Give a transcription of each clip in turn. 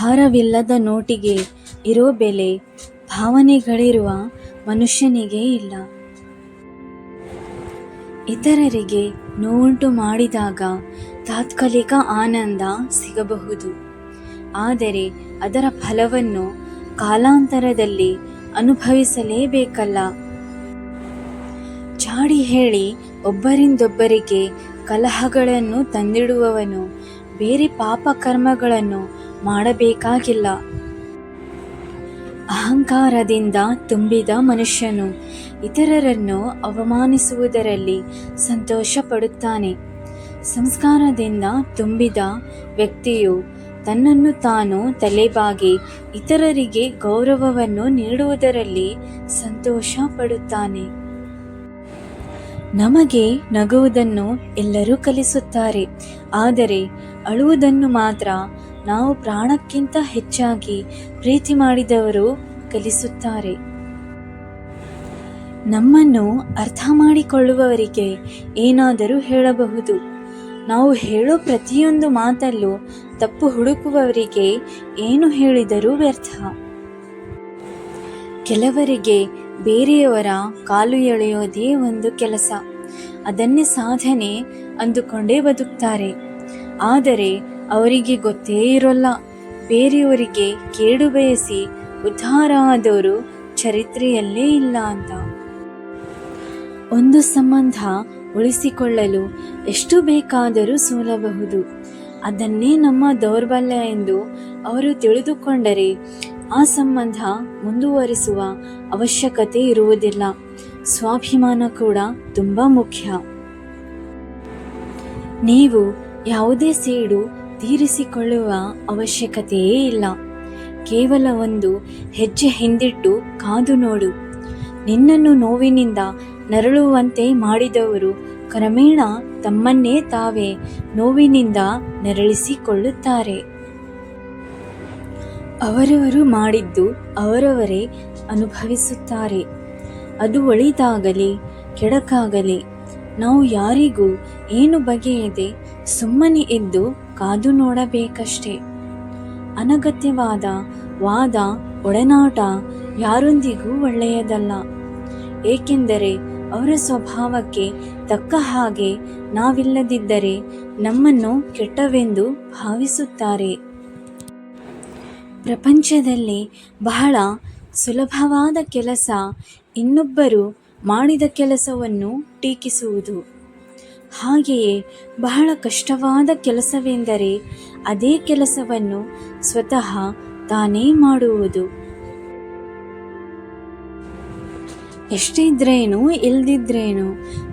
ಭಾರವಿಲ್ಲದ ನೋಟಿಗೆ ಇರೋ ಬೆಲೆ ಭಾವನೆಗಳಿರುವ ಮನುಷ್ಯನಿಗೆ ಇಲ್ಲ. ಇತರರಿಗೆ ನೋವುಂಟು ಮಾಡಿದಾಗ ತಾತ್ಕಾಲಿಕ ಆನಂದ ಸಿಗಬಹುದು. ಆದರೆ ಅದರ ಫಲವನ್ನು ಕಾಲಾಂತರದಲ್ಲಿ ಅನುಭವಿಸಲೇಬೇಕಲ್ಲ. ಚಾಡಿ ಹೇಳಿ ಒಬ್ಬರಿಂದೊಬ್ಬರಿಗೆ ಕಲಹಗಳನ್ನು ತಂದಿಡುವವನು, ಬೇರೆ ಪಾಪ ಕರ್ಮಗಳನ್ನು ಮಾಡಬೇಕಾಗಿಲ್ಲ. ಅಹಂಕಾರದಿಂದ ತುಂಬಿದ ಮನುಷ್ಯನು ಇತರರನ್ನು ಅವಮಾನಿಸುವುದರಲ್ಲಿ ಸಂತೋಷ ಪಡುತ್ತಾನೆ ಸಂಸ್ಕಾರದಿಂದ ತುಂಬಿದ ವ್ಯಕ್ತಿಯು ತನ್ನನ್ನು ತಾನು ತಲೆಬಾಗಿ ಇತರರಿಗೆ ಗೌರವವನ್ನು ನೀಡುವುದರಲ್ಲಿ ಸಂತೋಷ ಪಡುತ್ತಾನೆ ನಮಗೆ ನಗುವುದನ್ನು ಎಲ್ಲರೂ ಕಲಿಸುತ್ತಾರೆ, ಆದರೆ ಅಳುವುದನ್ನು ಮಾತ್ರ ನಾವು ಪ್ರಾಣಕ್ಕಿಂತ ಹೆಚ್ಚಾಗಿ ಪ್ರೀತಿ ಮಾಡಿದವರು ಕಲಿಸುತ್ತಾರೆ. ನಮ್ಮನ್ನು ಅರ್ಥ ಮಾಡಿಕೊಳ್ಳುವವರಿಗೆ ಏನಾದರೂ ಹೇಳಬಹುದು. ನಾವು ಹೇಳೋ ಪ್ರತಿಯೊಂದು ಮಾತಲ್ಲೂ ತಪ್ಪು ಹುಡುಕುವವರಿಗೆ ಏನು ಹೇಳಿದರೂ ವ್ಯರ್ಥ. ಕೆಲವರಿಗೆ ಬೇರೆಯವರ ಕಾಲು ಎಳೆಯೋದೇ ಒಂದು ಕೆಲಸ. ಅದನ್ನೇ ಸಾಧನೆ ಅಂದುಕೊಂಡೇ ಬದುಕ್ತಾರೆ. ಆದರೆ ಅವರಿಗೆ ಗೊತ್ತೇ ಇರೋಲ್ಲ. ಬೇರೆಯವರಿಗೆ ಕೇಡು ಬಯಸಿ ಉದ್ಧಾರ ಆದವರು ಚರಿತ್ರೆಯಲ್ಲೇ ಇಲ್ಲ ಅಂತ. ಒಂದು ಸಂಬಂಧ ಉಳಿಸಿಕೊಳ್ಳಲು ಎಷ್ಟು ಬೇಕಾದರೂ ಸೋಲಬಹುದು. ಅದನ್ನೇ ನಮ್ಮ ದೌರ್ಬಲ್ಯ ಎಂದು ಅವರು ತಿಳಿದುಕೊಂಡರೆ ಆ ಸಂಬಂಧ ಮುಂದುವರಿಸುವ ಅವಶ್ಯಕತೆ ಇರುವುದಿಲ್ಲ. ಸ್ವಾಭಿಮಾನ ಕೂಡ ತುಂಬ ಮುಖ್ಯ. ನೀವು ಯಾವುದೇ ಸೇಡು ತೀರಿಸಿಕೊಳ್ಳುವ ಅವಶ್ಯಕತೆಯೇ ಇಲ್ಲ. ಕೇವಲ ಒಂದು ಹೆಜ್ಜೆ ಹಿಂದಿಟ್ಟು ಕಾದು ನೋಡು. ನಿನ್ನನ್ನು ನೋವಿನಿಂದ ನರಳುವಂತೆ ಮಾಡಿದವರು ಕ್ರಮೇಣ ತಮ್ಮನ್ನೇ ತಾವೇ ನೋವಿನಿಂದ ನರಳಿಸಿಕೊಳ್ಳುತ್ತಾರೆ. ಅವರವರು ಮಾಡಿದ್ದು ಅವರವರೇ ಅನುಭವಿಸುತ್ತಾರೆ. ಅದು ಒಳಿತಾಗಲಿ ಕೆಡಕಾಗಲಿ, ನಾವು ಯಾರಿಗೂ ಏನು ಬಗೆಯದೆ ಸುಮ್ಮನೆ ಎದ್ದು ಕಾದು ನೋಡಬೇಕಷ್ಟೆ. ಅನಗತ್ಯವಾದ ವಾದ, ಒಡನಾಟ ಯಾರೊಂದಿಗೂ ಒಳ್ಳೆಯದಲ್ಲ. ಏಕೆಂದರೆ ಅವರ ಸ್ವಭಾವಕ್ಕೆ ತಕ್ಕ ಹಾಗೆ ನಾವಿಲ್ಲದಿದ್ದರೆ ನಮ್ಮನ್ನು ಕೆಟ್ಟವೆಂದು ಭಾವಿಸುತ್ತಾರೆ. ಪ್ರಪಂಚದಲ್ಲಿ ಬಹಳ ಸುಲಭವಾದ ಕೆಲಸ ಇನ್ನೊಬ್ಬರು ಮಾಡಿದ ಕೆಲಸವನ್ನು ಟೀಕಿಸುವುದು. ಹಾಗೆಯೇ ಬಹಳ ಕಷ್ಟವಾದ ಕೆಲಸವೆಂದರೆ ಅದೇ ಕೆಲಸವನ್ನು ಸ್ವತಃ ತಾನೇ ಮಾಡುವುದು. ಎಷ್ಟಿದ್ರೇನು ಇಲ್ದಿದ್ರೇನು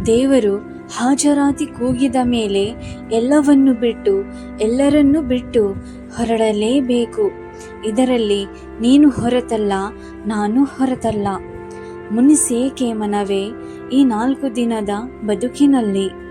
ದೇವರು ಹಾಜರಾತಿ ಕೂಗಿದ ಮೇಲೆ ಎಲ್ಲವನ್ನು ಬಿಟ್ಟು ಎಲ್ಲರನ್ನೂ ಬಿಟ್ಟು ಹೊರಡಲೇಬೇಕು. ಇದರಲ್ಲಿ ನೀನು ಹೊರತಲ್ಲ, ನಾನು ಹೊರತಲ್ಲ. ಮುನಿಸೇಕೆ ಮನವೇ ಈ ನಾಲ್ಕು ದಿನದ ಬದುಕಿನಲ್ಲಿ